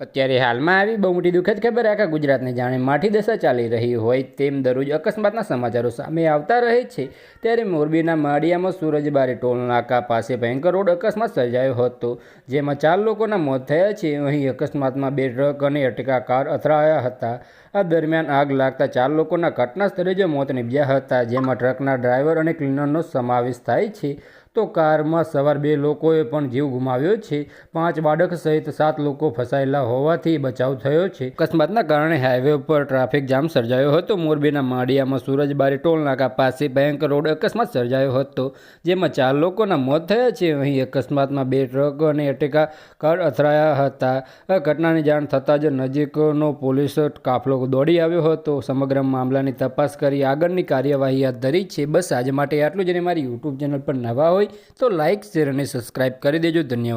અત્યારે હાલમાં આવી બહુ મોટી દુઃખદ ખબર આખા ગુજરાતને જાણે માઠી દશા ચાલી રહી હોય તેમ દરરોજ અકસ્માતના સમાચારો સામે આવતા રહે છે. ત્યારે મોરબીના માળિયામાં સૂરજબારી ટોલ નાકા પાસે ભયંકર રોડ અકસ્માત સર્જાયો હતો, જેમાં ચાર લોકોના મોત થયા છે. અહીં અકસ્માતમાં બે ટ્રક અને અટકા કાર અથડાયા હતા. આ દરમિયાન આગ લાગતા ચાર લોકોના ઘટના સ્થળે જ મોત નીપજ્યા હતા, જેમાં ટ્રકના ડ્રાઈવર અને ક્લીનરનો સમાવેશ થાય છે. તો કારમાં સવાર બે લોકોએ પણ જીવ ગુમાવ્યો છે. પાંચ બાળક સહિત સાત લોકો ફસાયેલા હોવાથી બચાવ થયો છે. અકસ્માતના કારણે હાઈવે ઉપર ટ્રાફિક જામ સર્જાયો હતો. મોરબીના માળિયામાં સુરજબારી ટોલ નાકા પાસે ભયંકર રોડ અકસ્માત સર્જાયો હતો. જેમાં ચાર લોકોના મોત થયા છે. અહીં અકસ્માતમાં બે ટ્રક અને અટેકા કાર અથડાયા હતા. ઘટનાની જાણ થતાં જ નજીકનો પોલીસ કાફલો દોડી આવ્યો હતો. સમગ્ર મામલાની તપાસ કરી આગળની કાર્યવાહી હાથ ધરી છે. બસ આજે માટે આટલું જ અને મારી યુટ્યુબ ચેનલ પર નવા હોય તો લાઇક શેર અને સબસ્ક્રાઇબ કરી દેજો. ધન્યવાદ.